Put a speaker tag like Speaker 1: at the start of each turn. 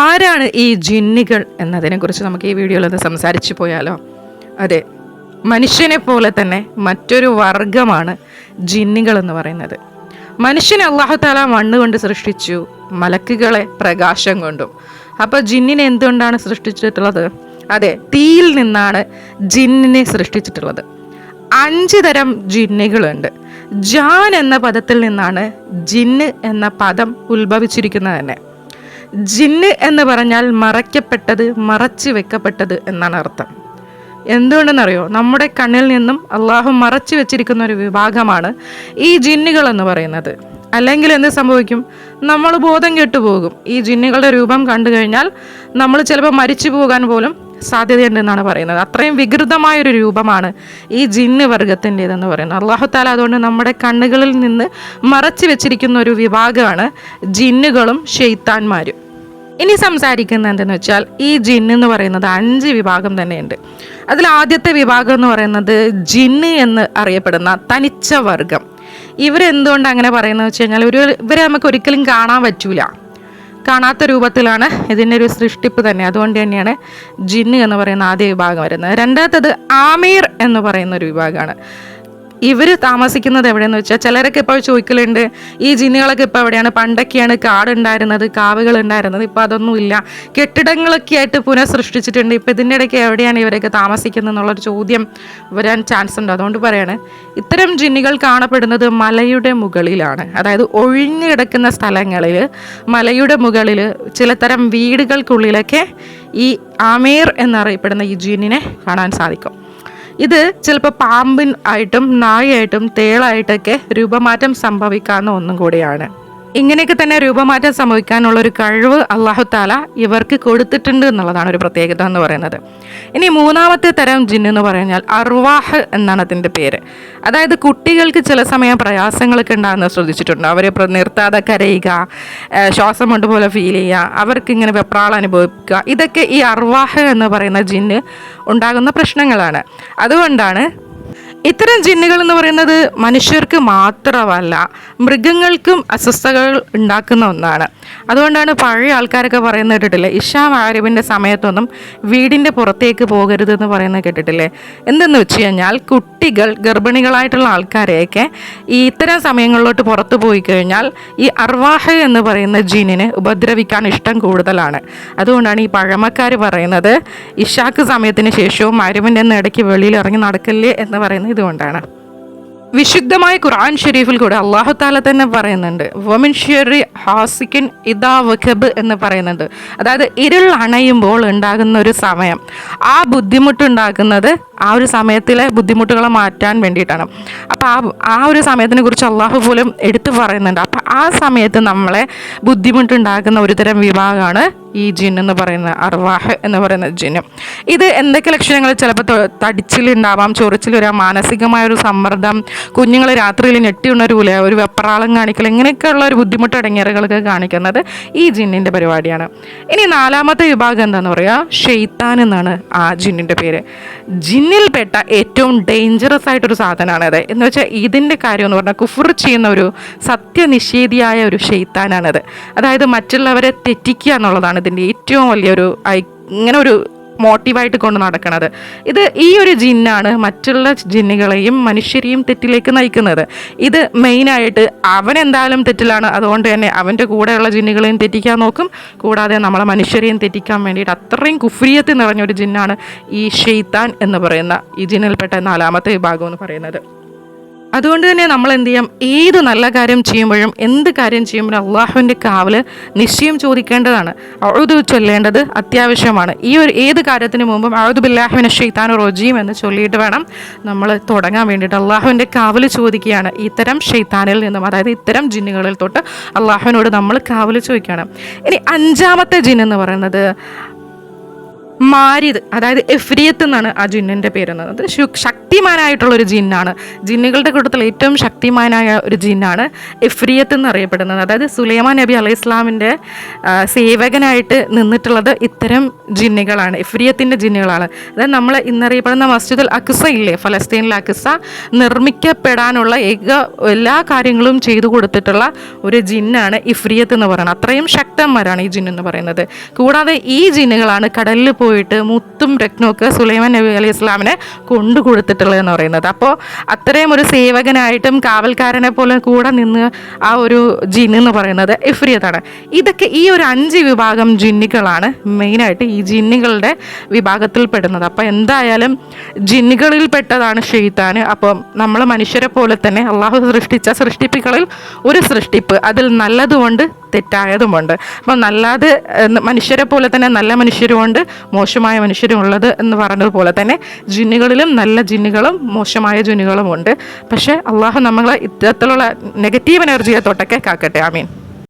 Speaker 1: ആരാണ് ഈ ജിന്നികൾ എന്നതിനെക്കുറിച്ച് നമുക്ക് ഈ വീഡിയോയിൽ ഒന്ന് സംസാരിച്ചു പോയാലോ? അതെ മനുഷ്യനെ പോലെ തന്നെ മറ്റൊരു വർഗമാണ് ജിന്നികൾ എന്ന് പറയുന്നത്. മനുഷ്യനെ അള്ളാഹുത്താല മണ്ണ് കൊണ്ട് സൃഷ്ടിച്ചു മലക്കുകളെ പ്രകാശം കൊണ്ടും. അപ്പോൾ ജിന്നിനെ എന്തുകൊണ്ടാണ് സൃഷ്ടിച്ചിട്ടുള്ളത്? അതെ തീയിൽ നിന്നാണ് ജിന്നിനെ സൃഷ്ടിച്ചിട്ടുള്ളത്. അഞ്ച് തരം ജിന്നുകളുണ്ട്. ജാൻ എന്ന പദത്തിൽ നിന്നാണ് ജിന്ന് എന്ന പദം ഉത്ഭവിച്ചിരിക്കുന്നത് തന്നെ. ജിന്ന് എന്ന് പറഞ്ഞാൽ മറയ്ക്കപ്പെട്ടത് മറച്ചു വെക്കപ്പെട്ടത് എന്നാണ് അർത്ഥം. എന്തുകൊണ്ടെന്നറിയോ? നമ്മുടെ കണ്ണിൽ നിന്നും അള്ളാഹു മറച്ചു വെച്ചിരിക്കുന്ന ഒരു വിഭാഗമാണ് ഈ ജിന്നുകൾ എന്ന് പറയുന്നത്. അല്ലെങ്കിൽ എന്ത് സംഭവിക്കും? നമ്മൾ ബോധം കെട്ടുപോകും ഈ ജിന്നുകളുടെ രൂപം കണ്ടു കഴിഞ്ഞാൽ നമ്മൾ ചിലപ്പോൾ മരിച്ചു പോകാൻ പോലും സാധ്യതയുണ്ടെന്നാണ് പറയുന്നത്. അത്രയും വികൃതമായൊരു രൂപമാണ് ഈ ജിന്ന് വർഗത്തിന്റെതെന്ന് പറയുന്നത്. അള്ളാഹു താല അതുകൊണ്ട് നമ്മുടെ കണ്ണുകളിൽ നിന്ന് മറച്ചു വെച്ചിരിക്കുന്ന ഒരു വിഭാഗമാണ് ജിന്നുകളും ഷെയ്ത്താന്മാരും ഇനി സംസാരിക്കുന്നത് എന്തെന്ന് വെച്ചാൽ ഈ ജിന്ന് എന്ന് പറയുന്നത് അഞ്ച് വിഭാഗം തന്നെയുണ്ട്. അതിൽ ആദ്യത്തെ വിഭാഗം എന്ന് പറയുന്നത് ജിന്ന് എന്ന് അറിയപ്പെടുന്ന തനിച്ച വർഗം. ഇവരെന്തുകൊണ്ട് അങ്ങനെ പറയുന്നത് വെച്ച് കഴിഞ്ഞാൽ ഒരു ഇവരെ നമുക്ക് ഒരിക്കലും കാണാൻ പറ്റൂല. കാണാത്ത രൂപത്തിലാണ് ഇതിന്റെ ഒരു സൃഷ്ടിപ്പ് തന്നെ. അതുകൊണ്ട് തന്നെയാണ് ജിന്ന് എന്ന് പറയുന്ന ആദ്യ വിഭാഗം വരുന്നത്. രണ്ടാമത്തത് ആമീർ എന്ന് പറയുന്ന ഒരു വിഭാഗമാണ്. ഇവർ താമസിക്കുന്നത് എവിടെയെന്ന് വെച്ചാൽ ചിലരൊക്കെ ഇപ്പോൾ ചോദിക്കലുണ്ട് ഈ ജിന്നുകളൊക്കെ ഇപ്പോൾ എവിടെയാണ്? പണ്ടൊക്കെയാണ് കാടുണ്ടായിരുന്നത് കാവുകൾ ഉണ്ടായിരുന്നത് ഇപ്പോൾ അതൊന്നുമില്ല കെട്ടിടങ്ങളൊക്കെ ആയിട്ട് പുനഃസൃഷ്ടിച്ചിട്ടുണ്ട്. ഇപ്പോൾ ഇതിന്റെ ഇടയ്ക്ക് എവിടെയാണ് ഇവരൊക്കെ താമസിക്കുന്നത് എന്നുള്ളൊരു ചോദ്യം വരാൻ ചാൻസ് ഉണ്ട്. അതുകൊണ്ട് പറയാണ് ഇത്തരം ജിന്നുകൾ കാണപ്പെടുന്നത് മലയുടെ മുകളിലാണ്. അതായത് ഒഴിഞ്ഞു കിടക്കുന്ന സ്ഥലങ്ങളിൽ മലയുടെ മുകളിൽ ചിലതരം വീടുകൾക്കുള്ളിലൊക്കെ ഈ ആമേർ എന്നറിയപ്പെടുന്ന ഈ ജിന്നിനെ കാണാൻ സാധിക്കും. ഇത് ചിലപ്പോൾ പാമ്പിൻ ആയിട്ടും നായയായിട്ടും തേളായിട്ടൊക്കെ രൂപമാറ്റം സംഭവിക്കാവുന്ന ഒന്നും കൂടിയാണ്. ഇങ്ങനെയൊക്കെ തന്നെ രൂപമാറ്റം സംഭവിക്കാനുള്ള ഒരു കഴിവ് അള്ളാഹുത്താല ഇവർക്ക് കൊടുത്തിട്ടുണ്ട് എന്നുള്ളതാണ് ഒരു പ്രത്യേകത എന്ന് പറയുന്നത്. ഇനി മൂന്നാമത്തെ തരം ജിന്ന് എന്ന് പറഞ്ഞാൽ അർവാഹ് എന്നാണ് അതിന്റെ പേര്. അതായത് കുട്ടികൾക്ക് ചില സമയം പ്രയാസങ്ങളൊക്കെ ഉണ്ടാകുന്നത് ശ്രദ്ധിച്ചിട്ടുണ്ട്. അവരെ നിർത്താതെ കരയുക ശ്വാസം കൊണ്ട് പോലെ ഫീൽ ചെയ്യുക അവർക്ക് ഇങ്ങനെ വെപ്രാളം അനുഭവിക്കുക. ഇതൊക്കെ ഈ അർവാഹ് എന്ന് പറയുന്ന ജിന്ന് ഉണ്ടാകുന്ന പ്രശ്നങ്ങളാണ്. അതുകൊണ്ടാണ് ഇത്തരം ജിന്നുകൾ എന്ന് പറയുന്നത് മനുഷ്യർക്ക് മാത്രമല്ല മൃഗങ്ങൾക്കും അസ്വസ്ഥതകൾ ഉണ്ടാക്കുന്ന ഒന്നാണ്. അതുകൊണ്ടാണ് പഴയ ആൾക്കാരൊക്കെ പറയുന്നത് കേട്ടിട്ടില്ലേ ഇഷാ ആരിവിന്റെ സമയത്തൊന്നും വീടിന്റെ പുറത്തേക്ക് പോകരുത് എന്ന് പറയുന്നത് കേട്ടിട്ടില്ലേ? എന്തെന്ന് വെച്ച് കഴിഞ്ഞാൽ കുട്ടികൾ ഗർഭിണികളായിട്ടുള്ള ആൾക്കാരെയൊക്കെ ഈ ഇത്തരം സമയങ്ങളിലോട്ട് പുറത്തു പോയി കഴിഞ്ഞാൽ ഈ അർവാഹ എന്ന് പറയുന്ന ജീനിന് ഉപദ്രവിക്കാൻ ഇഷ്ടം കൂടുതലാണ്. അതുകൊണ്ടാണ് ഈ പഴമക്കാർ പറയുന്നത് ഇഷാക്ക് സമയത്തിന് ശേഷവും മരുവിന്റെ ഇടയ്ക്ക് വെളിയിൽ ഇറങ്ങി നടക്കല്ലേ എന്ന് പറയുന്നത് ഇതുകൊണ്ടാണ് വിശുദ്ധമായ ഖുർആൻ ഷെരീഫിൽ കൂടെ അള്ളാഹു താല തന്നെ പറയുന്നുണ്ട് വമിൻ ഷെറി ഹാസിക്കിൻ ഇദാ വഖബ് എന്ന് പറയുന്നുണ്ട്. അതായത് ഇരുൾ അണയുമ്പോൾ ഉണ്ടാകുന്ന ഒരു സമയം. ആ ബുദ്ധിമുട്ടുണ്ടാക്കുന്നത് ആ ഒരു സമയത്തിലെ ബുദ്ധിമുട്ടുകളെ മാറ്റാൻ വേണ്ടിയിട്ടാണ്. അപ്പോൾ ആ ആ ഒരു സമയത്തിനെ കുറിച്ച് അള്ളാഹു പോലും എടുത്തു പറയുന്നുണ്ട്. അപ്പം ആ സമയത്ത് നമ്മളെ ബുദ്ധിമുട്ടുണ്ടാക്കുന്ന ഒരു തരം വിഭാഗമാണ് ഈ ജിൻ എന്ന് പറയുന്ന അർവാഹ് എന്ന് പറയുന്ന ജിന്ന് ഇത് എന്തൊക്കെ ലക്ഷണങ്ങൾ ചിലപ്പോൾ തടിച്ചിലുണ്ടാവാം ചൊറിച്ചിൽ വരാം മാനസികമായ ഒരു സമ്മർദ്ദം കുഞ്ഞുങ്ങൾ രാത്രിയിൽ ഞെട്ടി ഉണരൂല ഒരു വെപ്രാളം കാണിക്കൽ ഇങ്ങനെയൊക്കെയുള്ള ഒരു ബുദ്ധിമുട്ട് അടങ്ങിയറുകളൊക്കെ കാണിക്കുന്നത് ഈ ജിന്നിന്റെ പരിപാടിയാണ്. ഇനി നാലാമത്തെ വിഭാഗം എന്താണെന്ന് പറയുക ഷെയ്ത്താൻ എന്നാണ് ആ ജിന്നിന്റെ പേര്. ജിന്നിൽപ്പെട്ട ഏറ്റവും ഡേഞ്ചറസ് ആയിട്ടൊരു സാധനമാണത് എന്ന് വെച്ചാൽ ഇതിന്റെ കാര്യം എന്ന് പറഞ്ഞാൽ കുഫർ ചെയ്യുന്ന ഒരു സത്യനിഷേധിയായ ഒരു ഷെയ്ത്താനാണത്. അതായത് മറ്റുള്ളവരെ തെറ്റിക്കുക എന്നുള്ളതാണ് ഇതിന്റെ ഏറ്റവും വലിയൊരു ഇങ്ങനെ ഒരു മോട്ടീവായിട്ട് കൊണ്ട് നടക്കുന്നത് ഇത് ഈ ഒരു ജിന്നാണ് മറ്റുള്ള ജിന്നുകളെയും മനുഷ്യരെയും തെറ്റിലേക്ക് നയിക്കുന്നത്. ഇത് മെയിനായിട്ട് അവൻ എന്തായാലും തെറ്റിലാണ്. അതുകൊണ്ട് തന്നെ അവന്റെ കൂടെയുള്ള ജിന്നുകളെയും തെറ്റിക്കാൻ നോക്കും. കൂടാതെ നമ്മളെ മനുഷ്യരെയും തെറ്റിക്കാൻ വേണ്ടിയിട്ട് അത്രയും കുഫ്രിയത്ത് നിറഞ്ഞൊരു ജിന്നാണ് ഈ ഷെയ്ത്താൻ എന്ന് പറയുന്ന ഈ ജിന്നിൽപ്പെട്ട നാലാമത്തെ വിഭാഗം എന്ന് പറയുന്നത്. അതുകൊണ്ട് തന്നെ നമ്മൾ എന്ത് ചെയ്യാം? ഏത് നല്ല കാര്യം ചെയ്യുമ്പോഴും എന്ത് കാര്യം ചെയ്യുമ്പോഴും അള്ളാഹുവിന്റെ കാവൽ നിശ്ചയം ചോദിക്കേണ്ടതാണ്. അഴുതു ചൊല്ലേണ്ടത് അത്യാവശ്യമാണ്. ഈ ഒരു ഏത് കാര്യത്തിന് മുമ്പും അഴുതു ബില്ലാഹുവിനെ ഷെയ്ത്താൻ റോജിയും എന്ന് ചൊല്ലിയിട്ട് വേണം നമ്മൾ തുടങ്ങാൻ വേണ്ടിയിട്ട്. അള്ളാഹുവിന്റെ കാവൽ ചോദിക്കുകയാണ് ഇത്തരം ഷെയ്ത്താനിൽ നിന്നും അതായത് ഇത്തരം ജിന്നുകളിൽ തൊട്ട് അള്ളാഹുവിനോട് നമ്മൾ കാവൽ ചോദിക്കുകയാണ്. ഇനി അഞ്ചാമത്തെ ജിൻ എന്ന് പറയുന്നത് മാരിദ് അതായത് എഫ്രിയത്ത് എന്നാണ് ആ ജിന്നിന്റെ പേര് എന്നത് അത് ശക്തിമാനായിട്ടുള്ള ഒരു ജിന്നാണ്. ജിന്നുകളുടെ കൂട്ടത്തിൽ ഏറ്റവും ശക്തിമാനായ ഒരു ജിന്നാണ് എഫ്രിയത്ത് എന്നറിയപ്പെടുന്നത്. അതായത് സുലൈമാൻ നബി അലൈഹി ഇസ്ലാമിന്റെ സേവകനായിട്ട് നിന്നിട്ടുള്ളത് ഇത്തരം ജിന്നുകളാണ്. എഫ്രിയത്തിന്റെ ജിന്നുകളാണ്. അതായത് നമ്മൾ ഇന്നറിയപ്പെടുന്ന മസ്ജിദുൽ അക്സ ഇല്ലേ ഫലസ്തീനിലെ അക്സ നിർമ്മിക്കപ്പെടാനുള്ള ഏക എല്ലാ കാര്യങ്ങളും ചെയ്തു കൊടുത്തിട്ടുള്ള ഒരു ജിന്നാണ് ഇഫ്രിയത്ത് എന്ന് പറയുന്നത്. അത്രയും ശക്തന്മാരാണ് ഈ ജിന്ന് എന്ന് പറയുന്നത്. കൂടാതെ ഈ ജിന്നുകളാണ് കടലിൽ പോയിട്ട് മുത്തും രത്നമൊക്കെ സുലൈമാൻ നബി അലൈഹി ഇസ്ലാമിനെ കൊണ്ടു കൊടുത്തിട്ടുള്ളത് എന്ന് പറയുന്നത്. അപ്പോൾ അത്രയും ഒരു സേവകനായിട്ടും കാവൽക്കാരനെ പോലെ കൂടെ നിന്ന് ആ ഒരു ജിൻ എന്ന് പറയുന്നത് ഇഫ്രിയത്താണ് ഇതൊക്കെ ഈ ഒരു അഞ്ച് വിഭാഗം ജിന്നുകളാണ് മെയിനായിട്ട് ഈ ജിന്നുകളുടെ വിഭാഗത്തിൽ പെടുന്നത് അപ്പോൾ എന്തായാലും ജിന്നുകളിൽ പെട്ടതാണ് ഷെയ്ത്താൻ അപ്പം നമ്മൾ മനുഷ്യരെ പോലെ തന്നെ അള്ളാഹു സൃഷ്ടിച്ച സൃഷ്ടിപ്പുകളിൽ ഒരു സൃഷ്ടിപ്പ്. അതിൽ നല്ലതുമുണ്ട് തെറ്റായതുമുണ്ട്. അപ്പം നല്ലത് മനുഷ്യരെ പോലെ തന്നെ നല്ല മനുഷ്യരുമുണ്ട് മോശമായ മനുഷ്യരും ഉള്ളത് എന്ന് പറഞ്ഞതുപോലെ തന്നെ ജിന്നുകളിലും നല്ല ജിന്നുകളും മോശമായ ജിന്നുകളും ഉണ്ട് പക്ഷേ അള്ളാഹു നമ്മളെ ഇത്തരത്തിലുള്ള നെഗറ്റീവ് എനർജിയെ തൊട്ടൊക്കെ കാക്കട്ടെ. ആമീൻ.